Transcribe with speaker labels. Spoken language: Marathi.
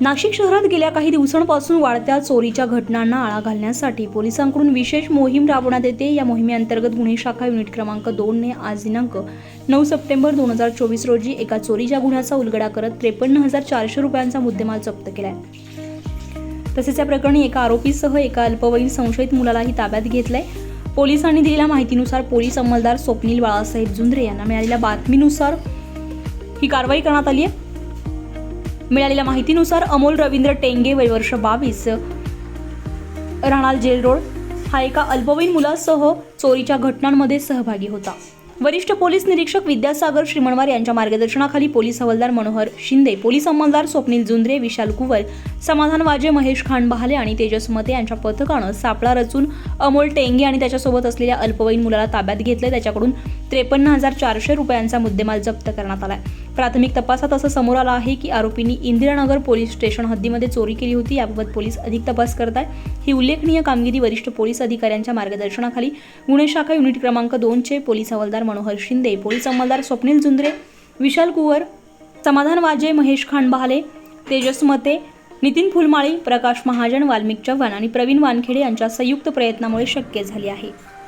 Speaker 1: नाशिक शहरात गेल्या काही दिवसांपासून वाढत्या चोरीच्या घटनांना आळा घालण्यासाठी पोलिसांकडून विशेष मोहीम राबवण्यात येते. या मोहिमेअंतर्गत गुन्हे शाखा युनिट क्रमांक दोनने आज दिनांक नऊ सप्टेंबर दोन हजार चोवीस रोजी एका चोरीच्या गुन्ह्याचा उलगडा करत त्रेपन्न हजार चारशे रुपयांचा मुद्देमाल जप्त केलाय. तसेच या प्रकरणी एका आरोपीसह एका अल्पवयीन संशयित मुलालाही ताब्यात घेतलंय. पोलिसांनी दिलेल्या माहितीनुसार पोलीस अंमलदार स्वप्नील बाळासाहेब जुंद्रे यांना मिळालेल्या बातमीनुसार ही कारवाई करण्यात आली आहे मिळालेल्या माहितीनुसार अमोल रवींद्र टेंगे वय वर्ष बावीस. राहणार जेल रोड हा एका अल्पवयीन मुलासह चोरीच्या घटनांमध्ये सहभागी होता. वरिष्ठ पोलीस निरीक्षक विद्यासागर श्रीमणवार यांच्या मार्गदर्शनाखाली पोलीस हवालदार मनोहर शिंदे पोलीस अंमलदार स्वप्नील जुंद्रे विशाल कुवर समाधान वाजे महेश खांडबहाले आणि तेजस मते यांच्या पथकानं सापळा रचून अमोल टेंगे आणि त्याच्यासोबत असलेल्या अल्पवयीन मुलाला ताब्यात घेतले त्याच्याकडून त्रेपन्न हजार चारशे रुपयांचा मुद्देमाल जप्त करण्यात आलाय. प्राथमिक तपासात असं समोर आलं आहे की आरोपींनी इंदिरानगर पोलीस स्टेशन हद्दीमध्ये चोरी केली होती. याबाबत पोलीस अधिक तपास करत आहे ही उल्लेखनीय कामगिरी वरिष्ठ पोलीस अधिकाऱ्यांच्या मार्गदर्शनाखाली गुन्हे शाखा युनिट क्रमांक दोनचे पोलीस हवालदार मनोहर शिंदे पोलीस अंमलदार स्वप्नील जुंद्रे विशाल कुवर समाधान वाजे महेश खांडबहाले तेजस मते नितीन फुलमाळी प्रकाश महाजन वाल्मिक चव्हाण आणि प्रवीण वानखेडे यांच्या संयुक्त प्रयत्नामुळे शक्य झाले आहे.